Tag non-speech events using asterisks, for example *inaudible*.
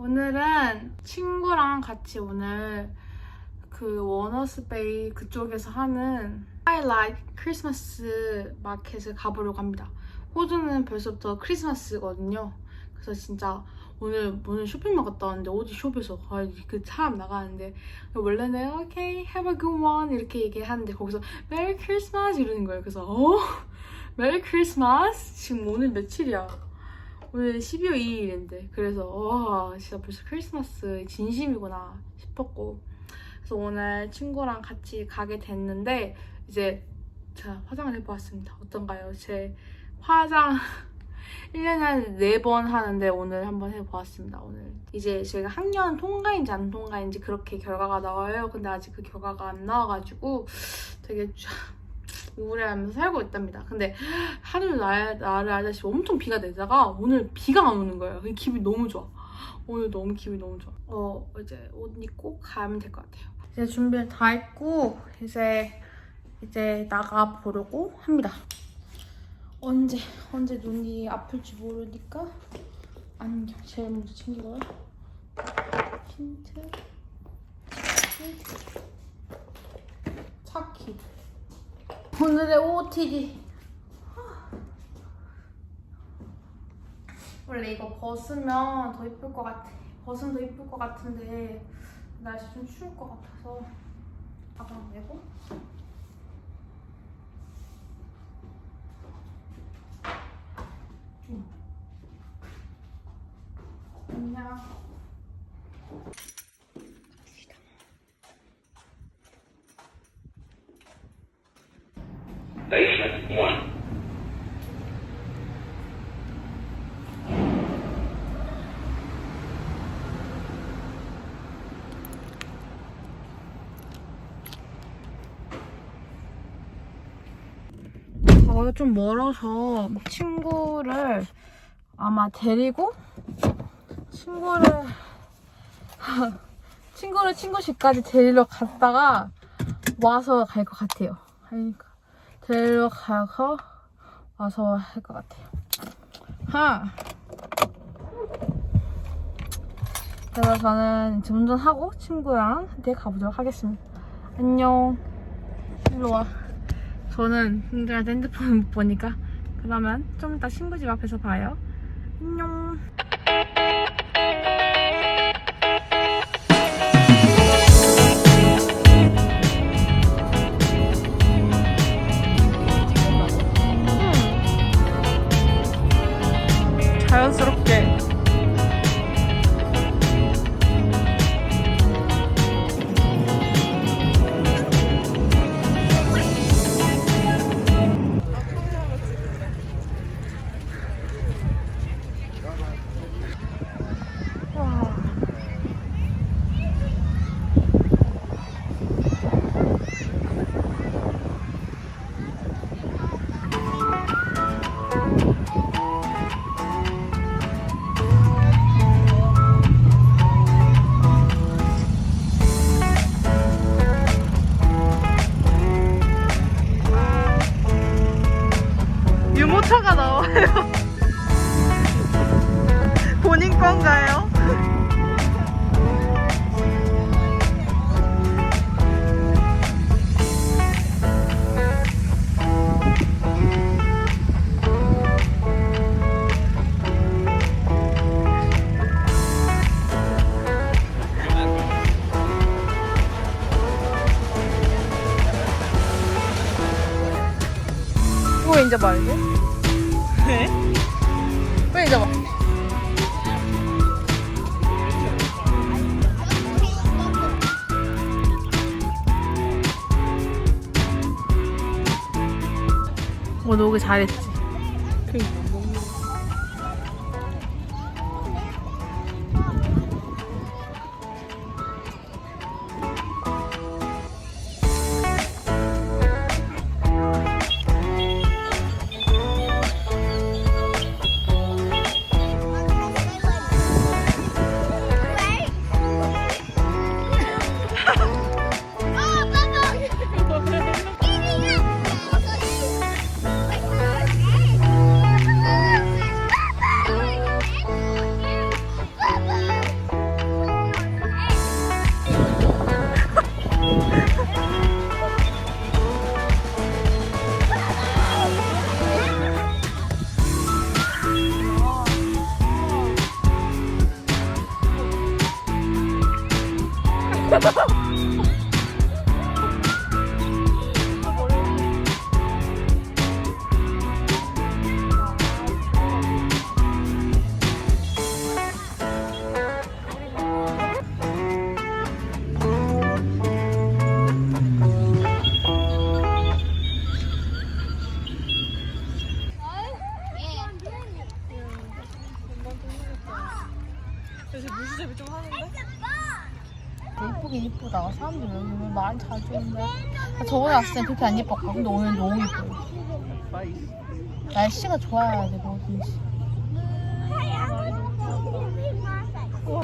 오늘은 친구랑 같이 오늘 그 워너스베이 그쪽에서 하는 하이라이트 크리스마스 마켓을 가보려고 합니다. 호주는 벌써부터 크리스마스거든요. 그래서 진짜 오늘 오늘 쇼핑몰 갔다 왔는데 어디 숍에서 아, 그 사람 나가는데 원래는 오케이 have a good one 이렇게 얘기하는데 거기서 메리 크리스마스 이러는 거예요. 그래서 어? 메리 크리스마스? 지금 오늘 며칠이야? 오늘 12월 2일인데 그래서 와 진짜 벌써 크리스마스 진심이구나 싶었고. 그래서 오늘 친구랑 같이 가게 됐는데 이제 제가 화장을 해보았습니다. 어떤가요? 제 화장 *laughs* 1년에 한 4번 하는데 오늘 한번 해보았습니다 오늘. 이제 제가 학년 통과인지 안 통과인지 그렇게 결과가 나와요. 근데 아직 그 결과가 안 나와가지고 되게 좀 우울해하면서 살고 있답니다 근데 하루 날, 나를 알다시피 엄청 비가 내다가 오늘 비가 안 오는 거예요. 그 기분이 너무 좋아. 오늘 너무 기분이 너무 좋아. 어, 이제 옷 입고 가면 될 것 같아요. 이제 준비를 다 했고, 이제, 이제 나가 보려고 합니다. 언제, 언제 눈이 아플지 모르니까 안경 제일 먼저 챙기고요. 틴트, 틴트, 차키. 오늘의 OOTD. 원래 이거 벗으면 더 이쁠 것 같아. 벗으면 더 이쁠 것 같은데 날씨 좀 추울 것 같아서 가방 내고. 좀. 안녕. 1. 거기 좀 멀어서 친구를 아마 데리고 친구를 *laughs* 친구를 친구 집까지 데리러 갔다가 와서 갈 것 같아요. 그러니까 데리러 가서 와서 할 것 같아요. 하. 그래서 저는 이제 운전하고 친구랑 함께 가보도록 하겠습니다. 안녕. 일로 와. 저는 hun들한테 핸드폰 못 보니까 그러면 좀 이따 친구 집 앞에서 봐요. 안녕. 유모차가 나와요. *laughs* 본인 건가요? 왜 이제 말고? 왜? 어, 너 오기 잘했지. 요새 이쁘다. 사람들 요즘에 많이 자주 오는데. 저번에 왔을 때 그렇게 안 이뻤고. 근데 오늘 너무 이뻐요. 날씨가 좋아야 되고, 어딘지. 우와.